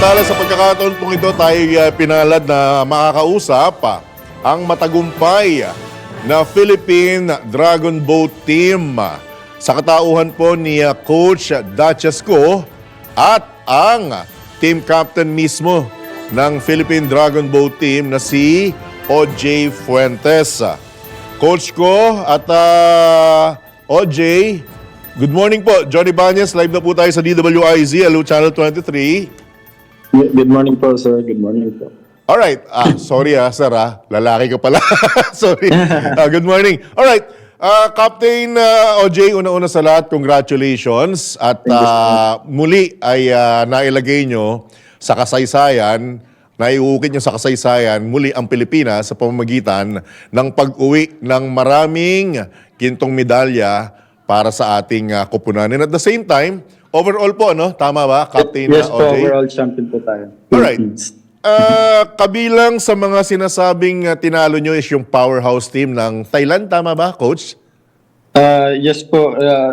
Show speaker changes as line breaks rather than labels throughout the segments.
Samantala sa pagkakataon pong ito, tayo uh, pinalad na makakausap ah, ang matagumpay na Philippine Dragon Boat Team ah, sa katauhan po ni ah, Coach Dachesco at ang team captain mismo ng Philippine Dragon Boat Team na si OJ Fuentes. Coach ko at ah, OJ, good morning po. Johnny Banyas, live na po tayo sa DWIZ, Hello Channel 23.
Good morning po, sir. Good morning po.
Alright, ah, sorry ah, sir ah, lalaki ka pala. sorry. Ah, good morning. Alright, ah, Captain ah, OJ, una-una sa lahat, congratulations. At ah, muli ay ah, nailagay nyo sa kasaysayan, naiukit nyo sa kasaysayan, muli ang Pilipinas sa pamamagitan ng pag-uwi ng maraming kintong medalya para sa ating ah, kupunan. And at the same time, overall po, no? Tama ba, Captain
yes
ah,
po,
OJ?
overall champion po tayo.
Alright.
Philippines.
Ah, kabilang sa mga sinasabing ah, tinalo nyo is yung powerhouse team ng Thailand, tama ba, coach?
Uh, yes po, uh,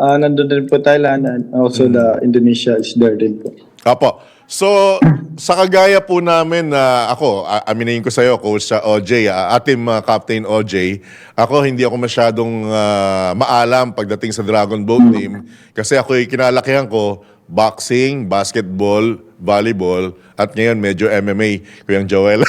uh, nandun din po Thailand and also the Indonesia is there din po.
Apo. So, sa kagaya po namin na ako, a- aminin ko sa iyo, Coach ah, OJ, ah, ating ah, Captain OJ, ako hindi ako masyadong ah, maalam pagdating sa Dragon Boat Team kasi ako kinalakihan ko boxing, basketball, volleyball, at ngayon medyo MMA, Kuyang Joel.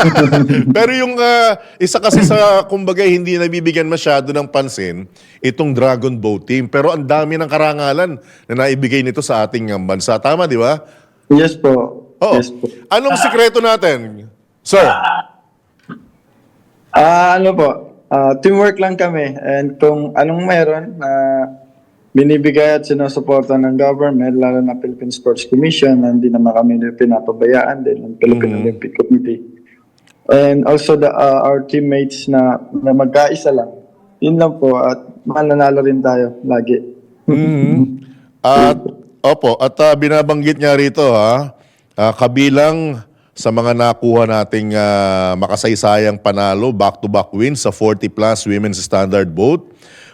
Pero yung ah, isa kasi sa, kumbaga, hindi nabibigyan masyado ng pansin, itong Dragon Boat Team. Pero ang dami ng karangalan na naibigay nito sa ating ah, bansa. Tama, di ba?
Yes po.
Oo.
Yes po.
Anong sikreto natin? Sir,
Ah, ano po, ah, teamwork lang kami and kung anong meron na binibigay at sinusuporta ng government, lalo na Philippine Sports Commission, na hindi naman kami pinapabayaan din ng Philippine Olympic Committee. And also the, ah, our teammates na, na magkaisa lang. Yun lang po at mananalo rin tayo lagi.
at opo, at ah, binabanggit niya rito ha, ah, kabilang sa mga nakuha nating ah, makasaysayang panalo, back-to-back wins sa 40 plus women's standard boat,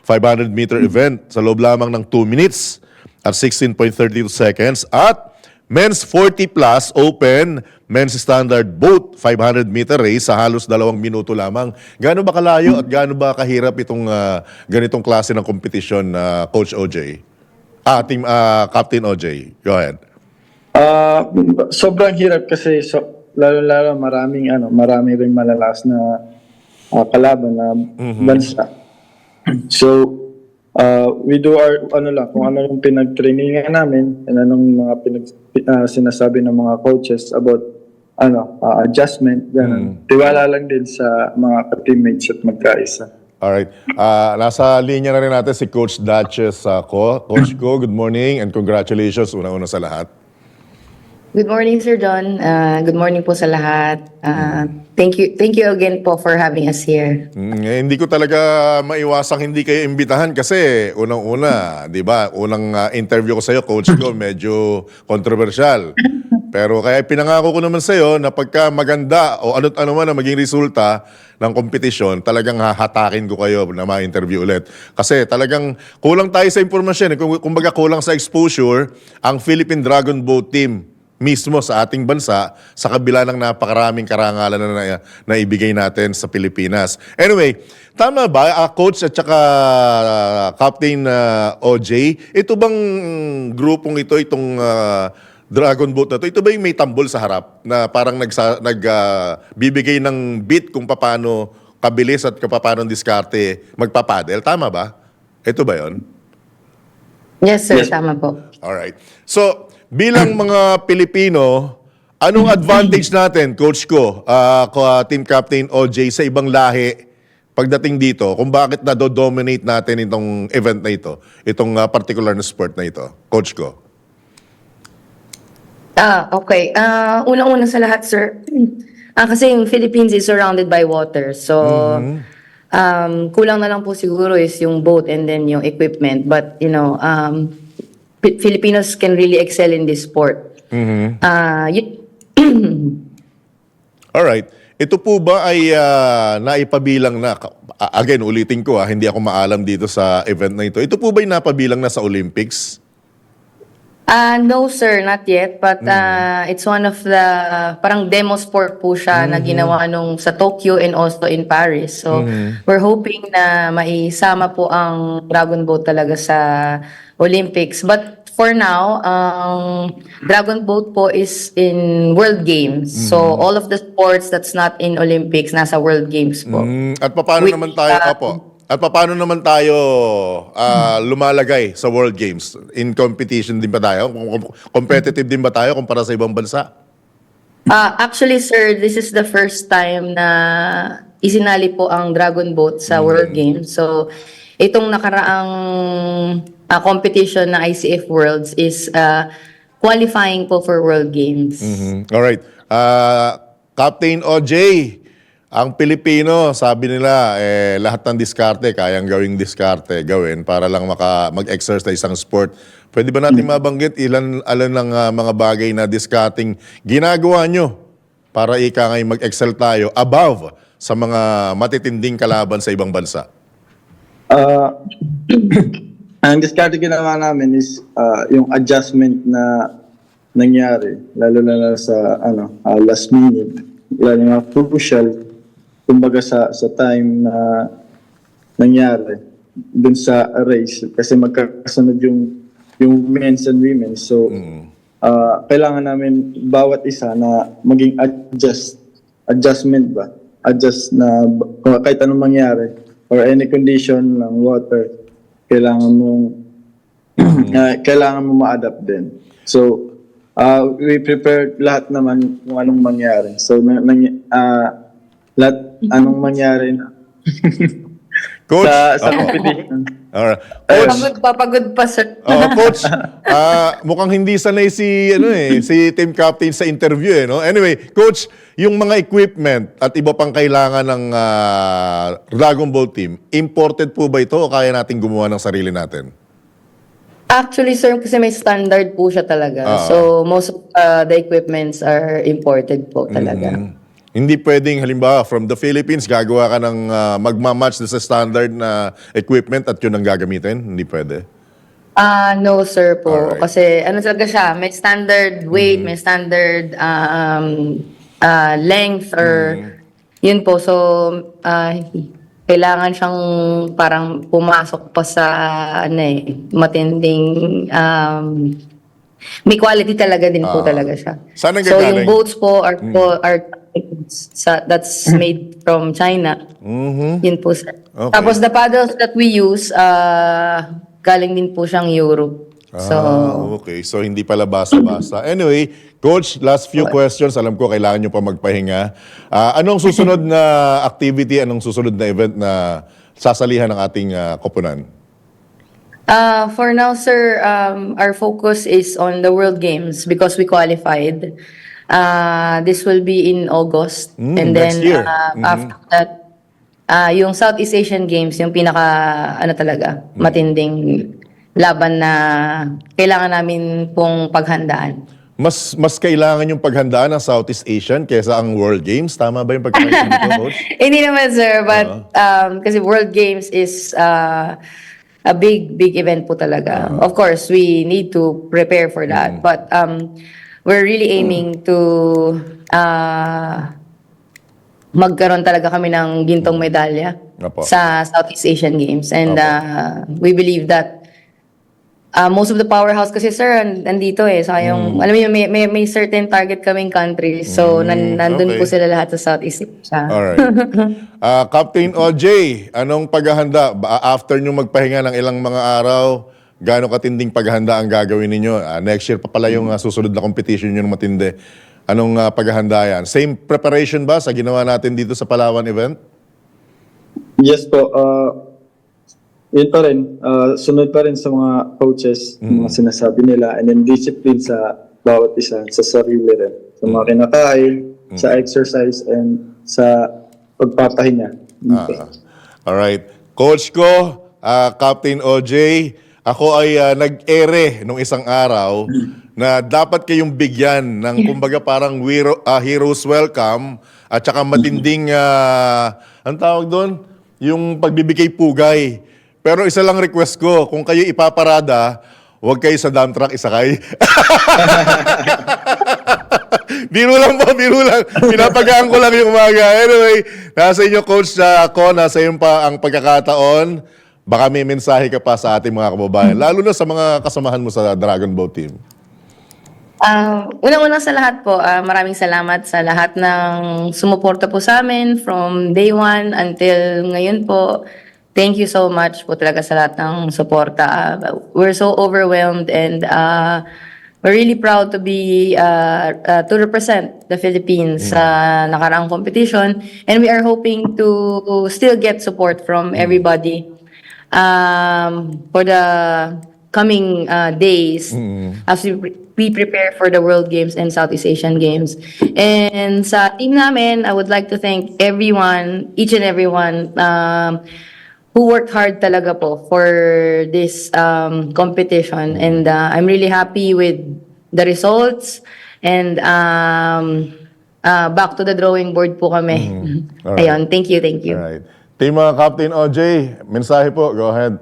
500 meter event sa loob lamang ng 2 minutes at 16.32 seconds at men's 40 plus open men's standard boat 500 meter race sa halos dalawang minuto lamang. Gaano ba kalayo at gaano ba kahirap itong ah, ganitong klase ng kompetisyon, ah, Coach OJ? Ah, team ah, Captain OJ. Go ahead.
Ah, sobrang hirap kasi so, lalo-lalo maraming ano, marami ring malalas na ah, kalaban na bansa. so uh, we do our ano lang kung ano yung pinag-trainingan namin and anong mga pinag ah, sinasabi ng mga coaches about ano ah, adjustment ganun. Tiwala lang din sa mga teammates at magkaisa.
Alright. Ah, nasa linya na rin natin si Coach Duchess ah, ko. Coach ko, good morning and congratulations una-una sa lahat.
Good morning, Sir John. Uh, good morning po sa lahat. Uh, thank you thank you again po for having us here.
Mm, eh, hindi ko talaga maiwasang hindi kayo imbitahan kasi unang-una, 'di ba? Unang ah, interview ko sa iyo, coach ko, medyo controversial. Pero kaya pinangako ko naman sa iyo na pagka maganda o ano't ano man ang maging resulta ng kompetisyon, talagang hahatakin ko kayo na ma-interview ulit. Kasi talagang kulang tayo sa impormasyon. eh. Kung kumbaga kulang sa exposure ang Philippine Dragon Boat Team mismo sa ating bansa sa kabila ng napakaraming karangalan na, na naibigay natin sa Pilipinas. Anyway, tama ba, ah, Coach at saka ah, Captain ah, OJ, ito bang grupong ito, itong ah, Dragon Boat na to, ito ba yung may tambol sa harap na parang nagsa, nag, bibigay ng bit kung paano kabilis at kung paano diskarte magpapadel? Tama ba? Ito ba yon?
Yes, sir.
Yes.
Tama po.
Alright. So, bilang mga Pilipino, anong advantage natin, coach ko, ah, ko, ah, team captain OJ, sa ibang lahi pagdating dito, kung bakit na-dominate natin itong event na ito, itong ah, particular na sport na ito, coach ko?
Ah, okay. Ah, unang-una sa lahat, sir. Ah, kasi yung Philippines is surrounded by water. So, um, kulang na lang po siguro is yung boat and then yung equipment. But, you know, um, Filipinos can really excel in this sport. Ah, y-
Alright. Ito po ba ay ah, naipabilang na, again, ulitin ko, ah, hindi ako maalam dito sa event na ito. Ito po ba ay napabilang na sa Olympics?
Ah, no sir, not yet. But ah, it's one of the parang demo sport po siya na ginawa nung sa Tokyo and also in Paris. So we're hoping na maisama po ang Dragon Boat talaga sa Olympics. But for now, ang Dragon Boat po is in World Games. So all of the sports that's not in Olympics nasa World Games po.
Mm, at paano
With,
naman tayo,
uh,
apo, at paano naman tayo ah, lumalagay sa World Games? In competition din ba tayo? Com- com- Competitive din ba tayo kumpara sa ibang bansa?
Ah, actually, sir, this is the first time na isinali po ang Dragon Boat sa World Games. So, itong nakaraang ah, competition na ICF Worlds is ah, qualifying po for World Games.
Mhm. Alright. Ah, Captain OJ, ang Pilipino, sabi nila, eh, lahat ng diskarte, kayang gawing diskarte, gawin para lang maka, mag-exercise isang sport. Pwede ba natin mabanggit ilan alan ng ah, mga bagay na discarding ginagawa nyo para ika ngay mag-excel tayo above sa mga matitinding kalaban sa ibang bansa?
Ah, ang discard ginawa namin is ah, yung adjustment na nangyari, lalo na sa ano, ah, last minute, lalo na crucial, kumbaga sa, sa time na nangyari dun sa race. Kasi magkakasunod yung yung men's and women so ah, kailangan namin bawat isa na maging adjust adjustment ba? Adjust na kahit anong mangyari or any condition ng water kailangan mong ah, kailangan mo ma-adapt din. So ah, we prepared lahat naman kung anong mangyari. So na, nang- ah, lahat anong mangyari na
Coach?
sa, sa
Opo.
competition
Alright. Coach,
Pagod pa, pagod pa, sir.
Oo, coach. Ah, mukhang hindi sanay si ano eh, si team captain sa interview eh, no? Anyway, coach, yung mga equipment at iba pang kailangan ng ah, Dragon Ball team, imported po ba ito o kaya nating gumawa ng sarili natin?
Actually, sir, kasi may standard po siya talaga.
Ah.
So, most of uh, the equipments are imported po talaga.
Mm. Hindi pwedeng halimbawa from the Philippines gagawa ka ng ah, magma-match na sa standard na equipment at yun ang gagamitin? Hindi pwede.
Ah, no sir po.
Alright.
Kasi ano talaga siya, may standard weight, may standard um, ah, length or
Mm-hmm.
yun po. So, ah, kailangan siyang parang pumasok pa sa ano eh, matinding um, may quality talaga din po talaga siya.
Saan
so, yung boats po are, po,
Mm.
are sa, that's made from China.
Mhm.
Yun po sir.
Okay.
Tapos the paddles that we use, uh, galing din po siyang Europe. So,
ah, okay. So, hindi pala basa-basa. Anyway, Coach, last few questions. Alam ko, kailangan nyo pa magpahinga. Ah, anong susunod na activity, anong susunod na event na sasalihan ng ating ah, koponan?
uh, for now sir, um, our focus is on the World Games because we qualified. Uh, this will be in August.
Mm,
and then
year.
uh,
Mhm.
after that, uh, yung Southeast Asian Games, yung pinaka, ano talaga,
Mm.
matinding laban na kailangan namin pong paghandaan.
Mas mas kailangan yung paghandaan ng Southeast Asian kaysa ang World Games. Tama ba yung pagkakaintindi ko, Coach?
Hindi naman, sir. But,
Uh-huh.
um, kasi World Games is uh, a big, big event po talaga.
Uh-huh.
Of course, we need to prepare for that.
Mm-hmm.
But um, we're really aiming to uh, magkaroon talaga kami ng gintong medalya
Apo.
sa Southeast Asian Games. And uh, we believe that uh, most of the powerhouse kasi sir and- nandito eh so yung
Mm.
alam mo yun, may, may may certain target kaming country so nan, nandun
okay.
po sila lahat sa Southeast Asia
Alright. Ah, Captain OJ, anong paghahanda? After nyo magpahinga ng ilang mga araw, gaano katinding paghahanda ang gagawin ninyo? Ah, next year pa pala yung ah, susunod na competition nyo na matindi. Anong ah, paghahanda yan? Same preparation ba sa ginawa natin dito sa Palawan event?
Yes po. Uh, yun pa rin. Uh, sunod pa rin sa mga coaches, mga sinasabi nila, and then discipline sa bawat isa, sa sarili rin. Sa mga kinakain, sa exercise, and sa pagpapahinga.
Ah, alright. Coach ko, ah, Captain OJ, ako ay ah, nag-ere nung isang araw na dapat kayong bigyan ng kumbaga parang wiro, ah, heroes welcome at saka matinding, uh, ang tawag doon? Yung pagbibigay pugay. Pero isa lang request ko, kung kayo ipaparada, huwag kayo sa dump truck isakay. biro lang po, biro lang. Pinapagaan ko lang yung umaga. Anyway, nasa inyo coach sa ako, nasa iyo pa ang pagkakataon. Baka may mensahe ka pa sa ating mga kababayan, lalo na sa mga kasamahan mo sa Dragon Boat team.
Ah, unang-una sa lahat po, ah, maraming salamat sa lahat ng sumuporta po sa amin from day one until ngayon po. Thank you so much po talaga sa lahat ng suporta. Ah, we're so overwhelmed and uh, we're really proud to be uh, uh, to represent the Philippines sa nakaraang competition and we are hoping to still get support from everybody um, for the coming uh, days as we, pre- we prepare for the World Games and Southeast Asian Games. And sa team namin, I would like to thank everyone, each and everyone um, who worked hard talaga po for this um, competition. And uh, I'm really happy with the results. And um, uh, back to the drawing board po kami.
Alright.
Ayun, thank you, thank you.
Alright. Team uh, Captain OJ, mensahe po. Go ahead.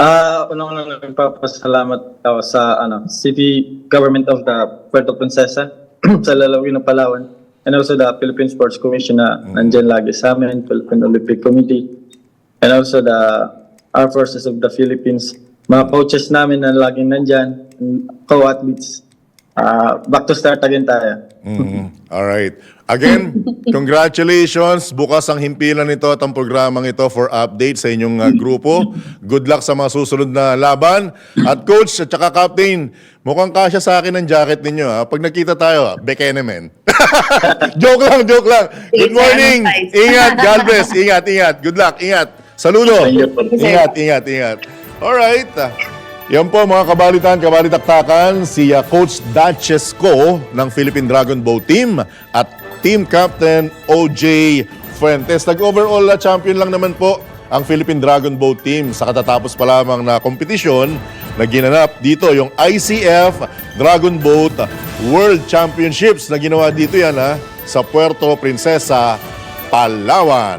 Ah, unang-unang nagpapasalamat ako sa ano, City Government of the Puerto Princesa sa lalawin ng Palawan and also the Philippine Sports Commission na nandyan lagi sa amin, Philippine Olympic Committee and also the Armed Forces of the Philippines, mga coaches namin na laging nandyan, co-athletes. Ah, back to start again tayo.
Mhm. All right. Again, congratulations. Bukas ang himpilan nito at ang programang ito for update sa inyong uh, grupo. Good luck sa mga susunod na laban. At coach at saka captain, mukhang kasya sa akin ang jacket ninyo. Ha? Pag nakita tayo, bekene men. joke lang, joke lang. Good morning. Ingat, God bless. Ingat, ingat. Good luck, ingat. Saludo. Ingat, ingat, ingat. Alright. Yan po mga kabalitan, kabalitaktakan, si Coach Dachesco ng Philippine Dragon Boat Team at Team Captain OJ Fuentes. Nag-overall uh, champion lang naman po ang Philippine Dragon Boat Team sa katatapos pa lamang na kompetisyon na ginanap dito yung ICF Dragon Boat World Championships na ginawa dito yan ha, sa Puerto Princesa, Palawan.